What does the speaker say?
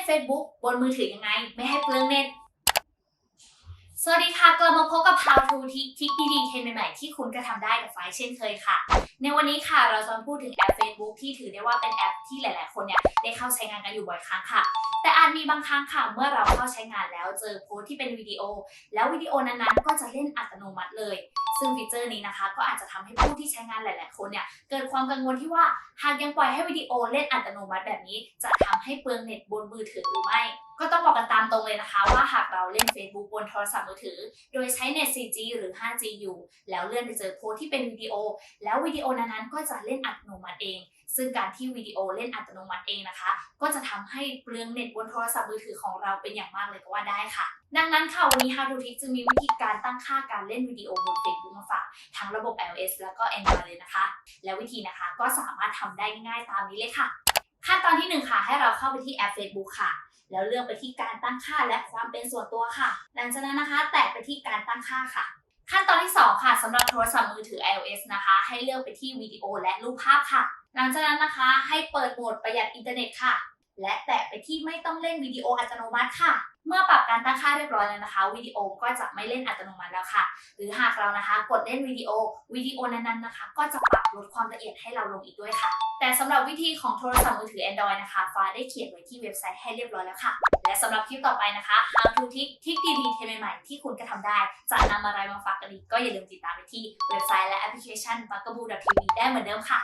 น Facebook บนมือถือยังไง ไม่ให้เปลืองเน็ต สวัสดีค่ะ กลับมาพบกับ How to ทิกทิกดี นใหม่ๆ ที่คุณก็ทำได้กับไฟล์เช่นเคยค่ะ ในวันนี้ค่ะเราจะพูดถึงแอป Facebook ที่ถือได้ว่าเป็นแอปที่หลาย ๆ คนเนี่ยได้เข้าใช้งานกันอยู่บ่อยครั้งค่ะ แต่อาจมีบางครั้งค่ะเมื่อเราเข้าใช้งานแล้วเจอโพสที่เป็นวิดีโอ แล้ววิดีโอนั้นๆ ก็จะเล่นอัตโนมัติเลย ซึ่งฟีเจอร์นี้นะคะ ก็อาจจะทำให้ผู้ที่ใช้งานหลาย ๆ คนเนี่ยเกิดความกังวลที่ว่าหากยังปล่อยให้วิดีโอเล่นอัตโนมัติแบบนี้ จะทำให้เปลืองเน็ตบนมือถือหรือไม่ก็ต้องบอกกันตามตรงเลยนะคะ ว่าหากเราเล่น Facebook บนโทรศัพท์มือถือ โดยใช้เน็ต 4G หรือ 5G อยู่แล้วเลื่อนไปเจอโพสที่เป็นวิดีโอ แล้ววิดีโอนั้นๆก็จะเล่นอัตโนมัติเอง ซึ่งการที่วิดีโอเล่นอัตโนมัติเองนะคะ ก็จะทำให้เปลืองเน็ตบนโทรศัพท์มือถือของเราเป็นอย่างมากเลยก็ว่าได้ค่ะ ดังนั้นค่ะวันนี้ How to Trick จะมีวิธีการตั้งค่าการเล่นวิดีโอบน Facebook มาฝากทั้งระบบ iOS แล้วก็ Android เลยนะคะ และวิธีนะคะก็สามารถทำได้ง่ายๆตามนี้เลยค่ะ ขั้นตอนที่หนึ่งค่ะ ให้เราเข้าไปที่แอป Facebook ค่ะแล้วเลือกไปที่การตั้งค่าและความเป็นส่วนตัวค่ะ หลังจากนั้นนะคะ แตะไปที่การตั้งค่าค่ะ สำหรับโทรศัพท์มือถือ iOS นะคะ ให้เลือกไปที่วิดีโอและรูปภาพค่ะ หลังจากนั้นนะคะให้เปิดโหมดประหยัดอินเทอร์เน็ตค่ะ และแตะไปที่ไม่ต้องเล่นวิดีโออัตโนมัติค่ะ เมื่อปรับการตั้งค่าเรียบร้อยแล้วนะคะวิดีโอก็จะไม่เล่นอัตโนมัติแล้วค่ะ หรือหากเรานะคะ กดเล่นวิดีโอวิดีโอนั้นๆนะคะ ก็จะปรับลดความละเอียดให้เราลงอีกด้วยค่ะ แต่สำหรับวิธีของโทรศัพท์มือถือ Android นะคะฟ้าได้เขียนไว้ที่เว็บไซต์ให้เรียบร้อยแล้วค่ะ และสำหรับคลิปต่อไปนะคะ How to Tick ทิกดีๆเทรนใหม่ๆที่คุณก็ทำได้ จะนำอะไรมาฝากกันอีกก็อย่าลืมติดตามไปที่เว็บไซต์และแอปพลิเคชัน b u g a b o o TV ได้เหมือนเดิมค่ะ